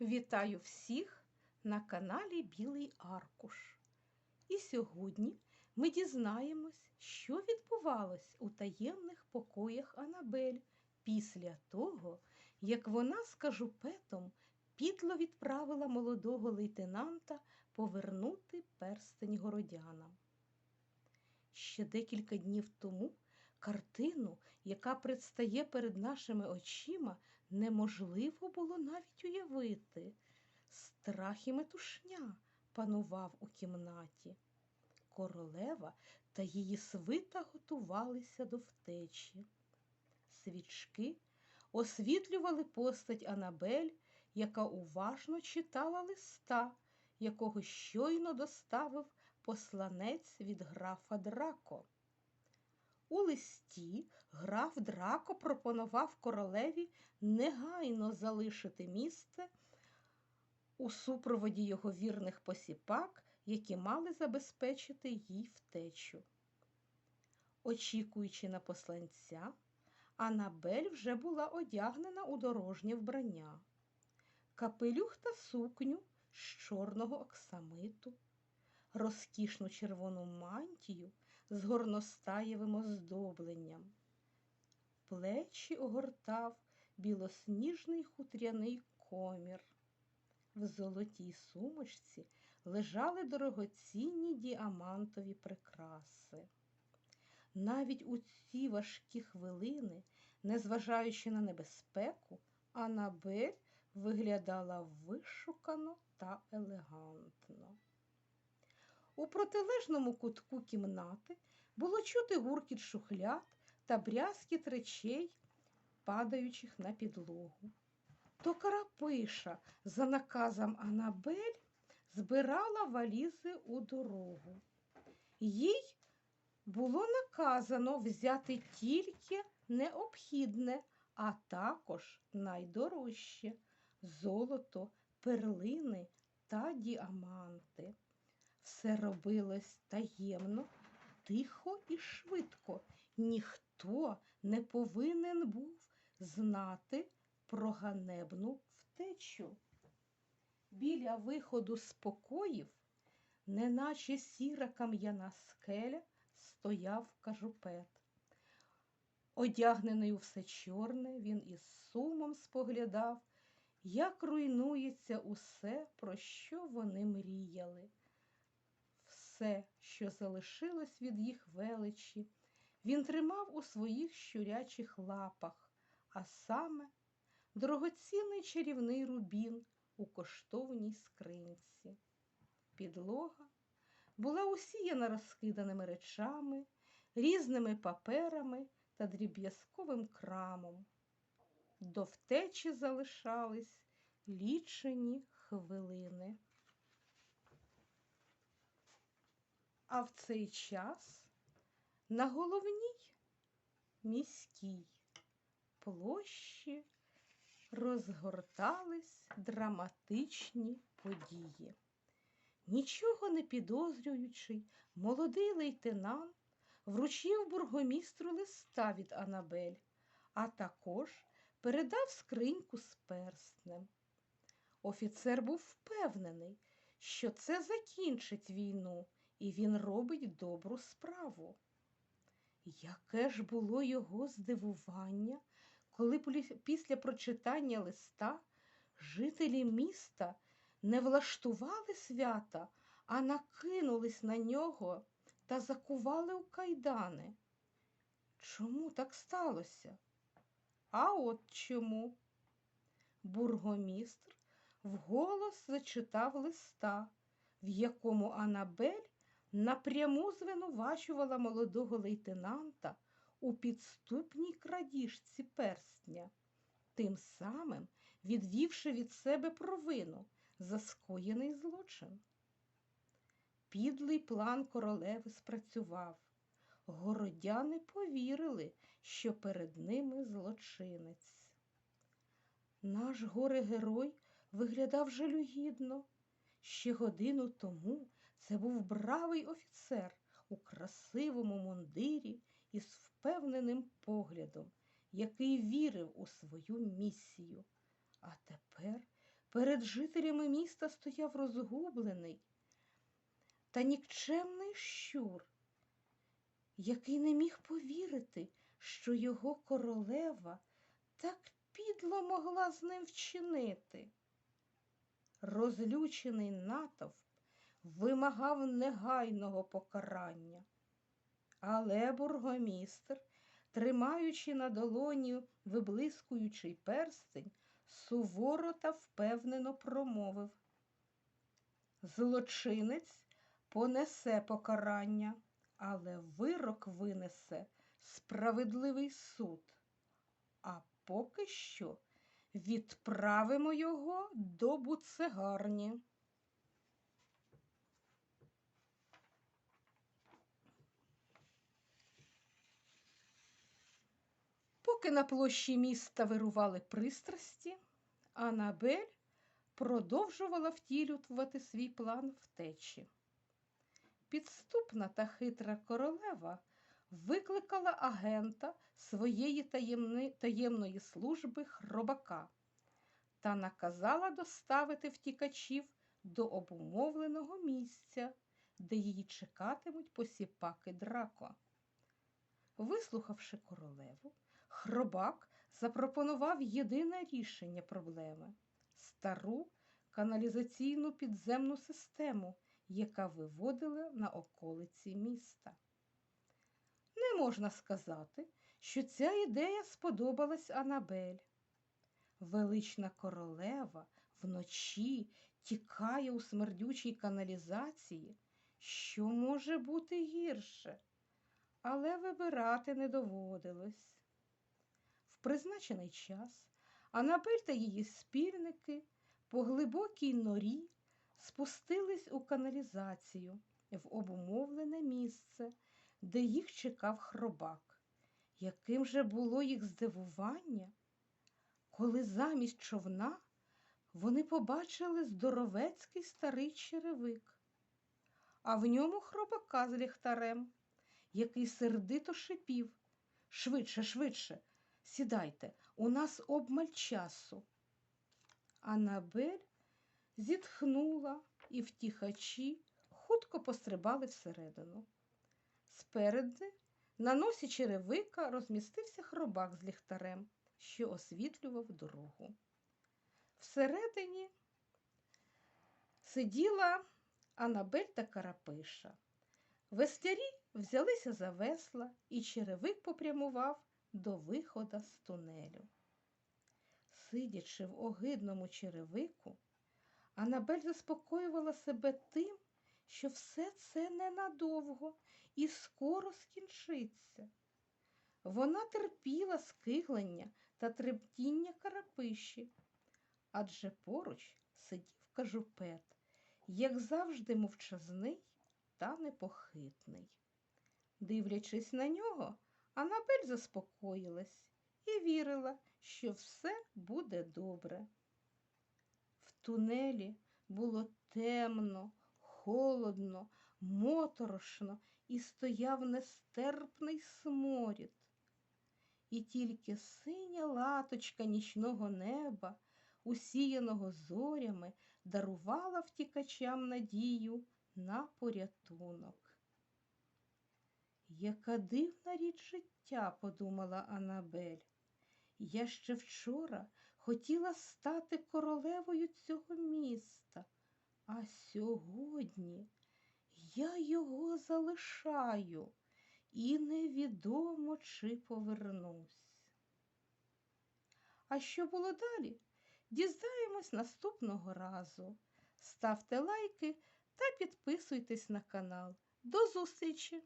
Вітаю всіх на каналі Білий Аркуш. І сьогодні ми дізнаємось, що відбувалось у таємних покоях Анабель після того, як вона з кажупетом підло відправила молодого лейтенанта повернути перстень городянам. Ще декілька днів тому картину, яка предстає перед нашими очима, неможливо було навіть уявити. Страх і метушня панував у кімнаті. Королева та її свита готувалися до втечі. Свічки освітлювали постать Анабель, яка уважно читала листа, якого щойно доставив посланець від графа Драко. У листі граф Драко пропонував королеві негайно залишити місце у супроводі його вірних посіпак, які мали забезпечити їй втечу. Очікуючи на посланця, Анабель вже була одягнена у дорожнє вбрання, капелюх та сукню з чорного оксамиту, розкішну червону мантію з горностаєвим оздобленням. Плечі огортав білосніжний хутряний комір. В золотій сумочці лежали дорогоцінні діамантові прикраси. Навіть у ці важкі хвилини, незважаючи на небезпеку, Анабель виглядала вишукано та елегантно. У протилежному кутку кімнати було чути гуркіт шухляд та брязкіт речей, падаючих на підлогу. То карапиша за наказом Анабель збирала валізи у дорогу. Їй було наказано взяти тільки необхідне, а також найдорожче золото, перлини та діаманти. Все робилось таємно, тихо і швидко. Ніхто не повинен був знати про ганебну втечу. Біля виходу з покоїв, неначе сіра кам'яна скеля, стояв кажупет. Одягнений у все чорне, він із сумом споглядав, як руйнується усе, про що вони мріяли. Все, що залишилось від їх величі, він тримав у своїх щурячих лапах, а саме дорогоцінний чарівний рубін у коштовній скринці. Підлога була усіяна розкиданими речами, різними паперами та дріб'язковим крамом. До втечі залишались лічені хвилини. А в цей час на головній міській площі розгортались драматичні події. Нічого не підозрюючий, молодий лейтенант вручив бургомістру листа від Анабель, а також передав скриньку з перстнем. Офіцер був впевнений, що це закінчить війну, і він робить добру справу. Яке ж було його здивування, коли після прочитання листа жителі міста не влаштували свята, а накинулись на нього та закували у кайдани. Чому так сталося? А от чому? Бургомістр вголос зачитав листа, в якому Анабель напряму звинувачувала молодого лейтенанта у підступній крадіжці перстня, тим самим відвівши від себе провину за скоєний злочин. Підлий план королеви спрацював. Городяни повірили, що перед ними злочинець. Наш горе-герой виглядав жалюгідно. Ще годину тому це був бравий офіцер у красивому мундирі із впевненим поглядом, який вірив у свою місію. А тепер Перед жителями міста стояв розгублений та нікчемний щур, який не міг повірити, що його королева так підло могла з ним вчинити. Розлючений натовп вимагав негайного покарання, але бургомістр, тримаючи на долоні виблискуючий перстень, суворо та впевнено промовив. Злочинець понесе покарання, але вирок винесе справедливий суд. А поки що відправимо його до буцегарні. Поки на площі міста вирували пристрасті, Анабель продовжувала втілювати свій план втечі. Підступна та хитра королева викликала агента своєї таємни... таємної служби хробака та наказала доставити втікачів до обумовленого місця, де її чекатимуть посіпаки драко. Вислухавши королеву, хробак запропонував єдине рішення проблеми стару каналізаційну підземну систему, яка виводила на околиці міста. Не можна сказати, що ця ідея сподобалась Анабель. Велична королева вночі тікає у смердючій каналізації, що може бути гірше, але вибирати не доводилось. Призначений час Анабель та її спільники по глибокій норі спустились у каналізацію в обумовлене місце, де їх чекав хробак. Яким же було їх здивування, коли замість човна вони побачили здоровецький старий черевик, а в ньому хробака з ліхтарем, який сердито шипів. Швидше, швидше, сідайте, у нас обмаль часу. Анабель зітхнула і втіхачі хутко пострибали всередину. Спереди, на носі черевика, розмістився хробак з ліхтарем, що освітлював дорогу. Всередині сиділа Анабель та Карапиша. Веслярі взялися за весла, і черевик попрямував до вихода з тунелю. Сидячи в огидному черевику, Анабель заспокоювала себе тим, що все це ненадовго і скоро скінчиться. Вона терпіла скиглення та трептіння карапиші, адже поруч сидів кажупет, як завжди мовчазний та непохитний. Дивлячись на нього, Анабель заспокоїлась і вірила, що все буде добре. В тунелі було темно, холодно, моторошно і стояв нестерпний сморід. І тільки синя латочка нічного неба, усіяного зорями, дарувала втікачам надію на порятунок. Яка дивна річ життя, подумала Анабель. Я ще вчора хотіла стати королевою цього міста, а сьогодні я його залишаю і невідомо, чи повернусь. А що було далі? Дізнаємось наступного разу. Ставте лайки та підписуйтесь на канал. До зустрічі!